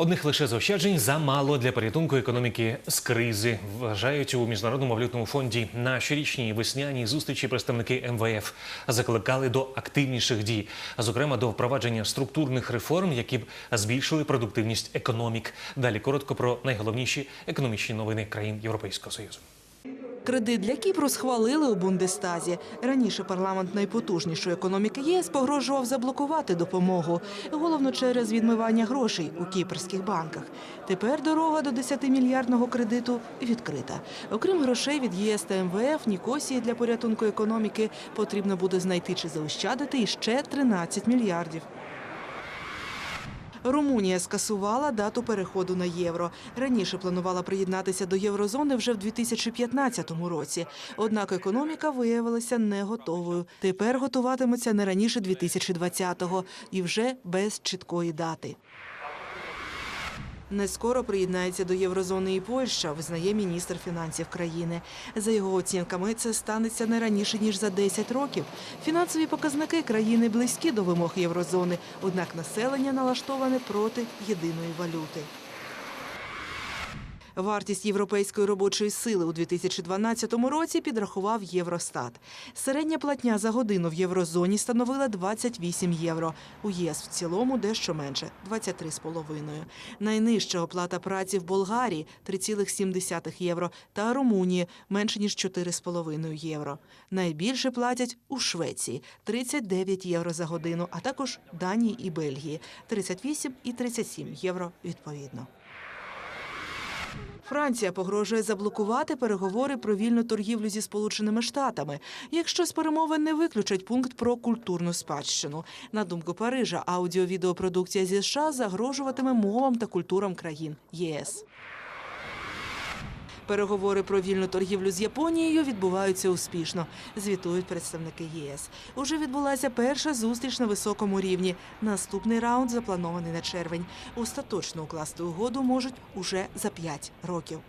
Одних лише заощаджень замало для порятунку економіки з кризи. Вважають у міжнародному валютному фонді на щорічній весняній зустрічі представники МВФ закликали до активніших дій, зокрема до впровадження структурних реформ, які б збільшили продуктивність економік. Далі коротко про найголовніші економічні новини країн Європейського союзу. Кредит для Кіпру схвалили у Бундестазі. Раніше парламент найпотужнішої економіки ЄС погрожував заблокувати допомогу, головно через відмивання грошей у кіпрських банках. Тепер дорога до 10-мільярдного кредиту відкрита. Окрім грошей від ЄС та МВФ, Нікосії для порятунку економіки потрібно буде знайти чи заощадити іще 13 мільярдів. Румунія скасувала дату переходу на євро. Раніше планувала приєднатися до єврозони вже в 2015 році. Однак економіка виявилася не готовою. Тепер готуватиметься не раніше 2020-го і вже без чіткої дати. Не скоро приєднається до єврозони і Польща, визнає міністр фінансів країни. За його оцінками, це станеться не раніше ніж за 10 років. Фінансові показники країни близькі до вимог єврозони, однак населення налаштоване проти єдиної валюти. Вартість європейської робочої сили у 2012 році підрахував Євростат. Середня платня за годину в єврозоні становила 28 євро. У ЄС в цілому дещо менше 23,5. Найнижча оплата праці в Болгарії 3,7 євро та Румунії менше ніж 4,5 євро. Найбільше платять у Швеції 39 євро за годину, а також Данії і Бельгії 38 і 37 євро відповідно. Франція погрожує заблокувати переговори про вільну торгівлю зі Сполученими Штатами, якщо з перемовин не виключать пункт про культурну спадщину. На думку Парижа, аудіо-відеопродукція зі США загрожуватиме мовам та культурам країн ЄС. Переговори про вільну торгівлю з Японією відбуваються успішно, звітують представники ЄС. Уже відбулася перша зустріч на високому рівні. Наступний раунд запланований на червень. Остаточно укласти угоду можуть уже за п'ять років.